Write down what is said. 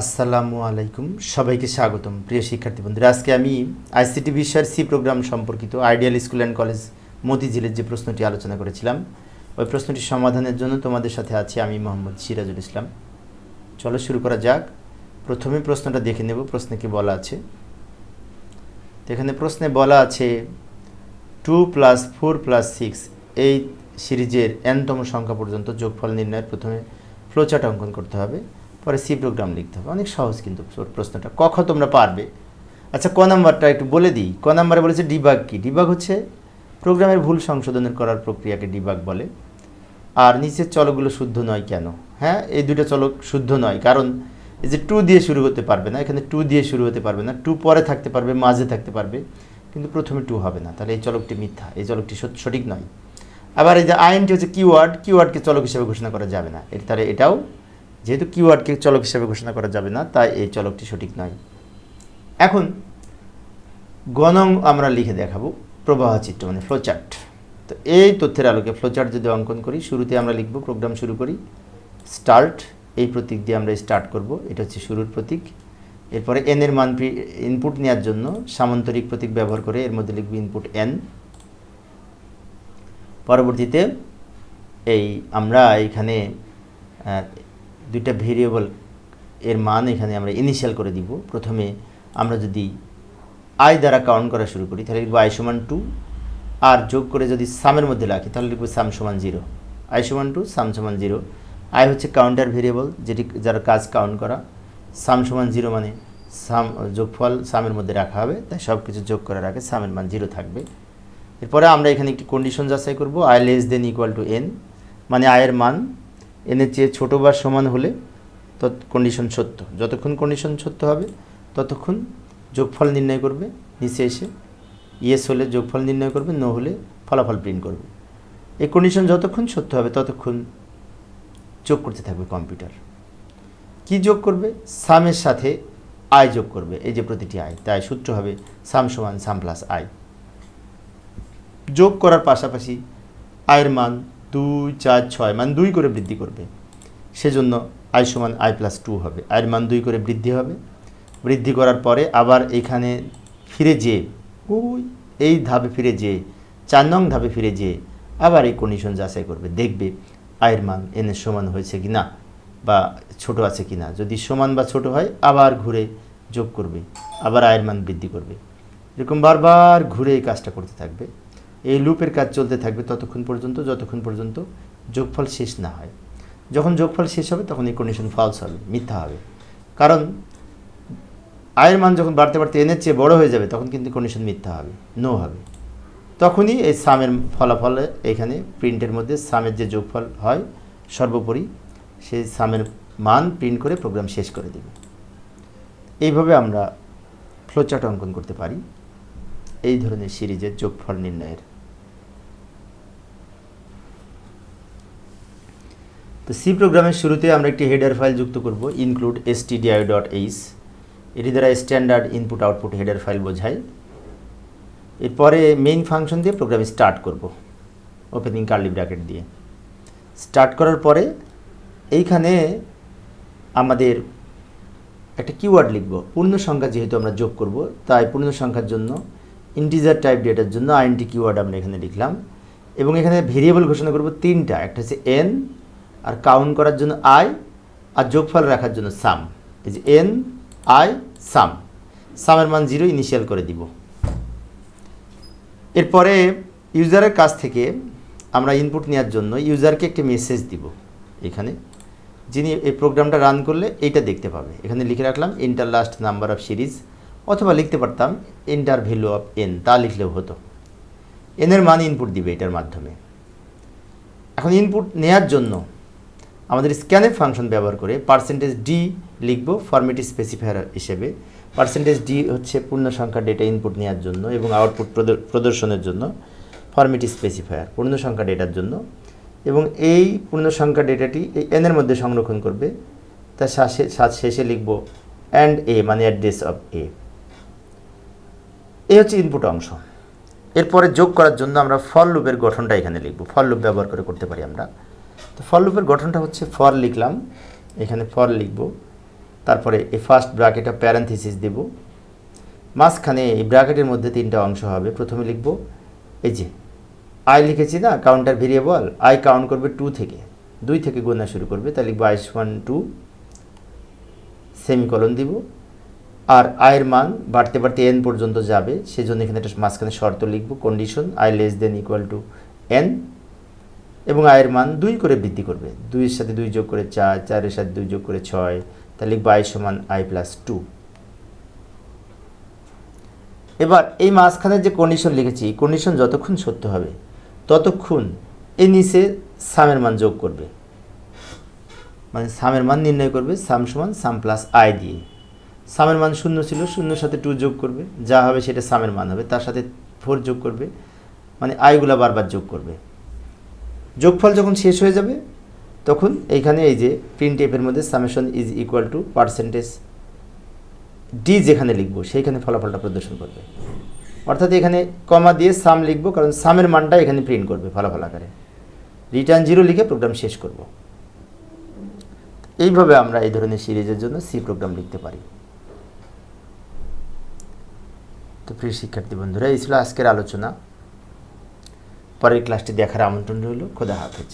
আসসালামু আলাইকুম। সবাইকে স্বাগতম, প্রিয় শিক্ষার্থী বন্ধুরা। আজকে আমি আইসিটি বিষয়ের সি প্রোগ্রাম সম্পর্কিত আইডিয়াল স্কুল অ্যান্ড কলেজ মতিঝিলের যে প্রশ্নটি আলোচনা করেছিলাম, ওই প্রশ্নটি সমাধানের জন্য তোমাদের সাথে আছি আমি মোহাম্মদ সিরাজুল ইসলাম। চলো শুরু করা যাক। প্রথমে প্রশ্নটা দেখে নেব, প্রশ্নে কি বলা আছে? এখানে প্রশ্নে বলা আছে two plus four plus six এই সিরিজের এনতম সংখ্যা পর্যন্ত যোগফল নির্ণয়ের প্রথমে ফ্লোচার্ট অঙ্কন করতে হবে। পরে সি প্রোগ্রাম লিখতে হবে। অনেক সহজ কিন্তু প্রশ্নটা। কখ তোমরা পারবে। আচ্ছা ক নাম্বারটা একটু বলে দিই। ক নাম্বারে বলেছে ডিবাগ কি? ডিবাগ হচ্ছে প্রোগ্রামের ভুল সংশোধনের করার প্রক্রিয়াকে ডিবাগ বলে। আর নিচের চলকগুলো শুদ্ধ নয় কেন? হ্যাঁ এই দুটো চলক শুদ্ধ নয়। কারণ এই যে টু দিয়ে শুরু হতে পারবে না, এখানে টু দিয়ে শুরু হতে পারবে না। টু পরে থাকতে পারবে, মাঝে থাকতে পারবে। কিন্তু প্রথমে টু হবে না। তাহলে এই চলকটি মিথ্যা। এই চলকটি সঠিক নয়। আবার এই যে আইনটি হচ্ছে কিওয়ার্ড। কিওয়ার্ডকে চলক হিসেবে ঘোষণা করা যাবে না। এর তাহলে এটাও যেহেতু কিওয়ার্ডকে চলক হিসেবে ঘোষণা করা যাবে না, তাই এই চলকটি সঠিক নয়। এখন গণং আমরা লিখে দেখাবো প্রবাহ চিত্র মানে ফ্লোচার্ট তো এই তথ্যের আলোকে ফ্লোচার্ট যদি অঙ্কন করি, শুরুতে আমরা লিখব প্রোগ্রাম শুরু করি স্টার্ট এই প্রতীক দিয়ে আমরা স্টার্ট করব, এটা হচ্ছে শুরুর প্রতীক। এরপরে এন এর মান ইনপুট নেওয়ার জন্য সামান্তরিক প্রতীক ব্যবহার করে এর মধ্যে লিখব ইনপুট এন পরবর্তীতে, এই আমরা এখানে দুইটা ভেরিয়েবল এর মান এখানে আমরা ইনিশিয়াল করে দিব। প্রথমে আমরা যদি আই দ্বারা কাউন্ট করা শুরু করি, তাহলে লিখব আই সমান টু আর যোগ করে যদি সামের মধ্যে রাখি, তাহলে লিখব সাম সমান জিরো আই সমান টু সাম সমান জিরো আই হচ্ছে কাউন্টার ভেরিয়েবল যেটি যার কাজ কাউন্ট করা। সাম সমান জিরো মানে সাম যোগফল সামের মধ্যে রাখা হবে, তাই সব কিছু যোগ করার আগে সামের মান জিরো থাকবে। এরপরে আমরা এখানে একটি কন্ডিশন যাচাই করব I less than equal to N মানে আয়ের মান এনের চেয়ে ছোটো বা সমান হলে তত কন্ডিশন সত্য। যতক্ষণ কন্ডিশন সত্য হবে, ততক্ষণ যোগফল নির্ণয় করবে, নিচে এসে ইয়েস হলে যোগফল নির্ণয় করবে নো হলে ফলাফল প্রিন্ট করবে। এই কন্ডিশন যতক্ষণ সত্য হবে, ততক্ষণ যোগ করতে থাকবে কম্পিউটার কি যোগ করবে? সামের সাথে আয় যোগ করবে। এই যে প্রতিটি আয় তাই সূত্র হবে সাম সমান সাম প্লাস আয় যোগ করার পাশাপাশি আয়ের মান দুই চার ছয় মান দুই করে বৃদ্ধি করবে। সেজন্য আই সমান আই প্লাস টু হবে। আয়ের মান দুই করে বৃদ্ধি হবে। বৃদ্ধি করার পরে আবার এখানে ফিরে যেয়ে, ওই, এই ধাপে ফিরে যেয়ে, চার নং ধাপে ফিরে যেয়ে আবার এই কন্ডিশন যাচাই করবে। দেখবে আয়ের মান এনের সমান হয়েছে কি না বা ছোট আছে কি না যদি সমান বা ছোট হয়, আবার ঘুরে যোগ করবে। আবার আয়ের মান বৃদ্ধি করবে। এরকম বারবার ঘুরে এই কাজটা করতে থাকবে। এই লুপের কাজ চলতে থাকবে ততক্ষণ পর্যন্ত, যতক্ষণ পর্যন্ত যোগফল শেষ না হয়। যখন যোগফল শেষ হবে, তখন এই কন্ডিশন ফলস হবে, মিথ্যা হবে। কারণ, আয়ের মান যখন বাড়তে বাড়তে এনের চেয়ে বড় হয়ে যাবে, তখন কিন্তু কন্ডিশন মিথ্যা হবে নো হবে। তখনই এই সামের ফলাফলে এখানে প্রিন্টের মধ্যে সামের যে যোগফল হয়, সর্বোপরি সেই সামের মান প্রিন্ট করে প্রোগ্রাম শেষ করে দেবে। এইভাবে আমরা ফ্লোচার্ট অঙ্কন করতে পারি। এই ধরনের সিরিজের যোগফল নির্ণয়ের তো সি প্রোগ্রামের শুরুতে আমরা একটি হেডার ফাইল যুক্ত করব ইনক্লুড এসটিডিআই ডট এইচ এটি দ্বারা standard input output header file বোঝায়। এরপরে মেইন ফাংশন দিয়ে প্রোগ্রাম স্টার্ট করব ওপেনিং কার্লি ব্র্যাকেট দিয়ে। স্টার্ট করার পরে এইখানে আমাদের একটা কিওয়ার্ড লিখব পূর্ণ সংখ্যা যেহেতু আমরা যোগ করব, তাই পূর্ণ সংখ্যার জন্য ইন্টিজার টাইপ ডেটার জন্য আইএনটি কিওয়ার্ড আমরা এখানে লিখলাম। এবং এখানে ভেরিয়েবল ঘোষণা করব তিনটা, একটা হচ্ছে এন আর কাউন্ট করার জন্য আই আর যোগফল রাখার জন্য সাম এই যে এন আই সাম সামের মান জিরো ইনিশিয়াল করে দিব। এরপরে ইউজারের কাছ থেকে আমরা ইনপুট নেওয়ার জন্য ইউজারকে একটি মেসেজ দিব এখানে, যিনি এই প্রোগ্রামটা রান করলে এইটা দেখতে পাবে। এখানে লিখে রাখলাম enter last number of series অথবা লিখতে পারতাম ইন্টার ভ্যালু অফ এন তা লিখলেও হতো। এনের মান ইনপুট দিবে এটার মাধ্যমে। এখন ইনপুট নেয়ার জন্য আমাদের স্ক্যানের ফাংশন ব্যবহার করে পার্সেন্টেজ ডি লিখব ফরমেট স্পেসিফায়ার হিসেবে। পার্সেন্টেজ ডি হচ্ছে পূর্ণ সংখ্যা ডেটা ইনপুট নেওয়ার জন্য এবং আউটপুট প্রদর্শনের জন্য ফরমেট স্পেসিফায়ার পূর্ণ সংখ্যা ডেটার জন্য। এবং এই পূর্ণ সংখ্যা ডেটাটি এই এনের মধ্যে সংরক্ষণ করবে। তার শেষে সা- শেষে লিখব অ্যান্ড এ মানে অ্যাড্রেস অফ এ এই হচ্ছে ইনপুট অংশ। এরপরে যোগ করার জন্য আমরা ফল লুপের গঠনটা এখানে লিখব। ফল লুপ ব্যবহার করে করতে পারি আমরা। তো ফর লুপের গঠনটা হচ্ছে ফর লিখলাম। এখানে ফর লিখব। তারপরে এই ফার্স্ট ব্র্যাকেটে প্যারেন্থিসিস দেব। মাঝখানে এই ব্র্যাকেটের মধ্যে তিনটা অংশ হবে। প্রথমে লিখব, এই যে আই লিখেছি না কাউন্টার ভেরিয়েবল আই কাউন্ট করবে টু থেকে। দুই থেকে গোনা শুরু করবে তাই লিখব আইস ওয়ান টু সেমিকলন দিব। আর আয়ের মান বাড়তে বাড়তে এন পর্যন্ত যাবে। সেজন্য এখানে একটা মাঝখানে শর্ত লিখব condition I less than equal to N এবং আয়ের মান দুই করে বৃদ্ধি করবে। দুইয়ের সাথে দুই যোগ করে চার, চারের সাথে দুই যোগ করে ছয়, তাহলে লিখব সমান আই প্লাস টু এবার এই মাঝখানে যে কন্ডিশন লিখেছি কন্ডিশন যতক্ষণ সত্য হবে, ততক্ষণ এই নিচে সামের মান যোগ করবে। মানে সামের মান নির্ণয় করবে সাম সমান সাম প্লাস আই দিয়ে। সামের মান শূন্য ছিল, শূন্যর সাথে টু যোগ করবে। যা হবে সেটা সামের মান হবে, তার সাথে ফোর যোগ করবে। মানে আইগুলা বারবার যোগ করবে। যোগফল যখন শেষ হয়ে যাবে, তখন এইখানে এই যে প্রিন্ট এফের মধ্যে summation is equal to percentage D যেখানে লিখব, সেইখানে ফলাফলটা প্রদর্শন করবে। অর্থাৎ এখানে কমা দিয়ে সাম লিখব, কারণ সামের মানটা এখানে প্রিন্ট করবে ফলাফল আকারে। রিটার্ন জিরো লিখে প্রোগ্রাম শেষ করব। এইভাবে আমরা এই ধরনের সিরিজের জন্য সি প্রোগ্রাম লিখতে পারি। তো প্রিয় শিক্ষার্থী বন্ধুরা, এই ছিল আজকের আলোচনা। পরের ক্লাসটি দেখার আমন্ত্রণ রইল খোদা হাফেজ